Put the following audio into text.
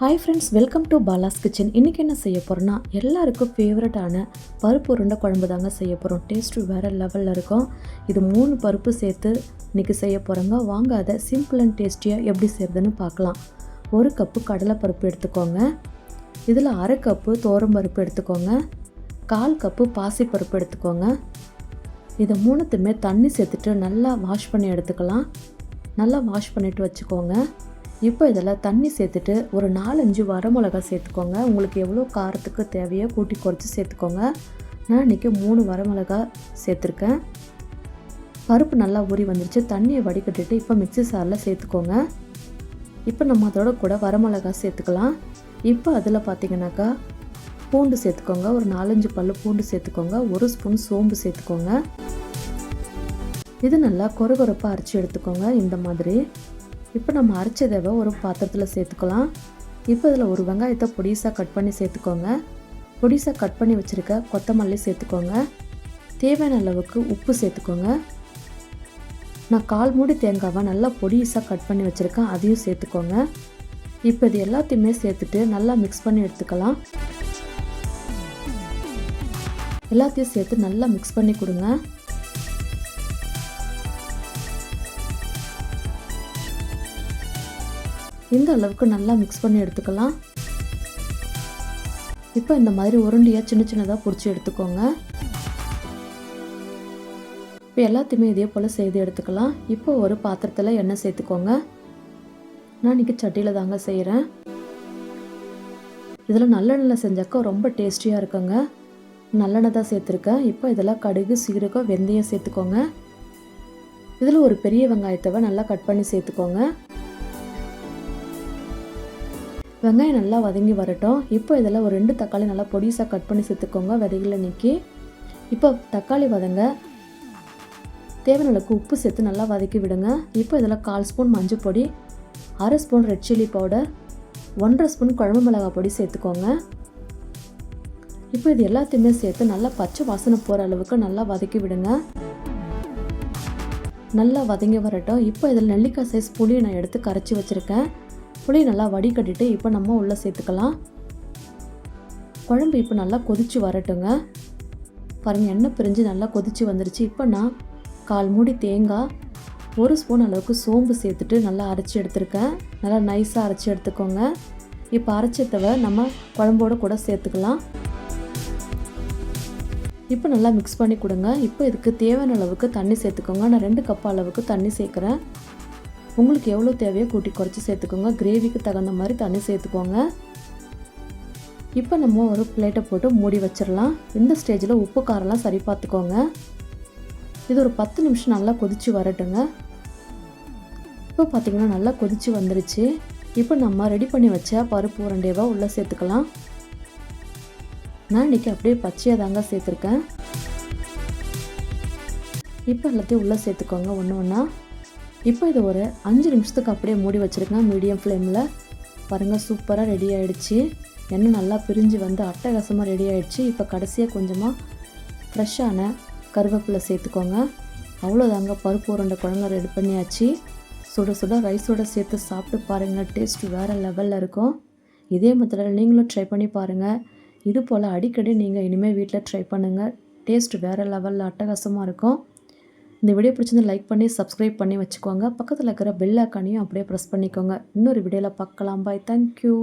Hi friends welcome to Bala's kitchen இன்றைக்கி என்ன செய்ய போகிறோன்னா எல்லாருக்கும் ஃபேவரட்டான பருப்பு உருண்டை குழம்பு தாங்க செய்ய போகிறோம் டேஸ்ட்டு வேறு லெவலில் இருக்கும். இது மூணு பருப்பு சேர்த்து இன்றைக்கி செய்ய போகிறோங்க வாங்க அதை சிம்பிள் அண்ட் டேஸ்டியாக எப்படி செய்கிறதுன்னு பார்க்கலாம். ஒரு கப்பு கடலைப்பருப்பு எடுத்துக்கோங்க. இதில் அரை கப்பு பருப்பு எடுத்துக்கோங்க. கால் கப்பு பாசிப்பருப்பு எடுத்துக்கோங்க. இதை மூணுத்துமே தண்ணி சேர்த்துட்டு நல்லா வாஷ் பண்ணி எடுத்துக்கலாம். நல்லா வாஷ் பண்ணிவிட்டு வச்சுக்கோங்க. இப்போ இதில் தண்ணி சேர்த்துட்டு ஒரு நாலஞ்சு வரமிளகா சேர்த்துக்கோங்க. உங்களுக்கு எவ்வளோ காரத்துக்கு தேவையோ கூட்டி குறைச்சி சேர்த்துக்கோங்க. நான் இன்றைக்கி மூணு வரமிளகா சேர்த்துருக்கேன். பருப்பு நல்லா ஊறி வந்துருச்சு. தண்ணியை வடிகட்டிட்டு இப்போ மிக்சி சாரில் சேர்த்துக்கோங்க. இப்போ நம்ம அதோட கூட வரமிளகா சேர்த்துக்கலாம். இப்போ அதில் பார்த்தீங்கன்னாக்கா பூண்டு சேர்த்துக்கோங்க. ஒரு நாலஞ்சு பல்லு பூண்டு சேர்த்துக்கோங்க. ஒரு ஸ்பூன் சோம்பு சேர்த்துக்கோங்க. இது நல்லா கொரகொரப்பாக அரைச்சி எடுத்துக்கோங்க. இந்த மாதிரி. இப்போ நம்ம அரைச்சதவை ஒரு பாத்திரத்தில் சேர்த்துக்கலாம். இப்போ இதில் ஒரு வெங்காயத்தை பொடிசாக கட் பண்ணி சேர்த்துக்கோங்க. பொடிசாக கட் பண்ணி வச்சுருக்க கொத்தமல்லி சேர்த்துக்கோங்க. தேவையான அளவுக்கு உப்பு சேர்த்துக்கோங்க. நான் கால் மூடி தேங்காவை நல்லா பொடிசாக கட் பண்ணி வச்சுருக்கேன். அதையும் சேர்த்துக்கோங்க. இப்போ இது எல்லாத்தையுமே சேர்த்துட்டு நல்லா மிக்ஸ் பண்ணி எடுத்துக்கலாம். எல்லாத்தையும் சேர்த்து நல்லா மிக்ஸ் பண்ணி கொடுங்க. இந்த அளவுக்கு நல்லா மிக்ஸ் பண்ணி எடுத்துக்கலாம்? இப்போ இந்த மாதிரி உருண்டியாக சின்ன சின்னதாக பிடிச்சி எடுத்துக்கோங்க. இப்போ எல்லாத்தையுமே இதே போல் செய்து எடுத்துக்கலாம். இப்போ ஒரு பாத்திரத்தில் எண்ணெய் சேர்த்துக்கோங்க. நான் இன்றைக்கி சட்டியில் தாங்க செய்கிறேன் இதில் நல்லெண்ணெயில் செஞ்சாக்கா ரொம்ப டேஸ்டியாக இருக்குங்க. நல்லெண்ணெய் தான் சேர்த்துருக்கேன். இப்போ இதில் கடுகு சீரகம் வெந்தயம் சேர்த்துக்கோங்க. இதில் ஒரு பெரிய வெங்காயத்தவை நல்லா கட் பண்ணி சேர்த்துக்கோங்க. வெங்காயம் நல்லா வதங்கி வரட்டும். இப்போ இதில் ஒரு ரெண்டு தக்காளி நல்லா பொடிசாக கட் பண்ணி சேர்த்துக்கோங்க. விதைகளை நீக்கி. இப்போ தக்காளி வதங்க. தேவையான அளவுக்கு உப்பு சேர்த்து நல்லா வதக்கி விடுங்க. இப்போ இதில் கால் ஸ்பூன் மஞ்சள் பொடி அரை ஸ்பூன் ரெட் சில்லி பவுடர் ஒன்றரை ஸ்பூன் குழம்பு மிளகாய் பொடி சேர்த்துக்கோங்க. இப்போ இது எல்லாத்தையுமே சேர்த்து நல்லா பச்சை வாசனை போகிற அளவுக்கு நல்லா வதக்கி விடுங்க. நல்லா வதங்கி வரட்டும். இப்போ இதில் நெல்லிக்காய் சைஸ் புளியை நான் எடுத்து கரைச்சி வச்சுருக்கேன். புளி நல்லா வடிகட்டிட்டு இப்போ நம்ம உள்ளே சேர்த்துக்கலாம். குழம்பு இப்போ நல்லா கொதித்து வரட்டுங்க. பாருங்கள் எண்ணெய் பிரிஞ்சு நல்லா கொதித்து வந்துருச்சு. இப்போ நான் கால் மூடி தேங்காய் ஒரு ஸ்பூன் அளவுக்கு சோம்பு சேர்த்துட்டு நல்லா அரைச்சி எடுத்துருக்கேன். நல்லா நைஸாக அரைச்சி எடுத்துக்கோங்க. இப்போ அரைச்சதவை நம்ம குழம்போட கூட சேர்த்துக்கலாம். இப்போ நல்லா மிக்ஸ் பண்ணி கொடுங்க. இப்போ இதுக்கு தேவையான அளவுக்கு தண்ணி சேர்த்துக்கோங்க. நான் ரெண்டு கப் அளவுக்கு தண்ணி சேர்க்குறேன். உங்களுக்கு எவ்வளோ தேவையோ கூட்டி குறைச்சி சேர்த்துக்கோங்க. கிரேவிக்கு தகுந்த மாதிரி தண்ணி சேர்த்துக்கோங்க. இப்போ நம்ம ஒரு பிளேட்டை போட்டு மூடி வச்சிடலாம். இந்த ஸ்டேஜில் உப்பு காரெல்லாம் சரி பார்த்துக்கோங்க. இது ஒரு பத்து நிமிஷம் நல்லா கொதித்து வரட்டுங்க. இப்போ பார்த்திங்கன்னா நல்லா கொதித்து வந்துருச்சு. இப்போ நம்ம ரெடி பண்ணி வச்ச பருப்பு உரண்டேவா உள்ளே சேர்த்துக்கலாம். நான் இன்றைக்கி அப்படியே பச்சையாக தாங்க சேர்த்துருக்கேன். இப்போ எல்லாத்தையும் உள்ளே சேர்த்துக்கோங்க ஒன்று ஒன்றா இப்போ இது ஒரு அஞ்சு நிமிஷத்துக்கு அப்படியே மூடி வச்சுருக்கேன். மீடியம் ஃப்ளேமில். பாருங்கள் சூப்பராக ரெடி ஆகிடுச்சு எண்ணெய் நல்லா பிரிஞ்சு வந்து அட்டகாசமாக ரெடி ஆகிடுச்சு இப்போ கடைசியாக கொஞ்சமாக ஃப்ரெஷ்ஷான கருவேப்பிலை சேர்த்துக்கோங்க. அவ்வளோதாங்க பருப்பு உருண்டை குழம்பு ரெடி பண்ணியாச்சு. சுட சுட ரைஸோடு சேர்த்து சாப்பிட்டு பாருங்கள் டேஸ்ட் வேறு லெவலில் இருக்கும். இதே மெத்தடில் நீங்களும் ட்ரை பண்ணி பாருங்கள் இது போல் அடிக்கடி நீங்கள் இனிமேல் வீட்டில் ட்ரை பண்ணுங்கள் டேஸ்ட் வேறு லெவலில் அட்டகாசமாக இருக்கும். இந்த வீடியோ பிடிச்சிருந்து லைக் பண்ணி சப்ஸ்கிரைப் பண்ணி வச்சுக்கோங்க. பக்கத்தில் இருக்கிற பெல் ஐக்கானையும் அப்படியே ப்ரெஸ் பண்ணிக்கோங்க. இன்னொரு வீடியோவில் பார்க்கலாம். Bye thank you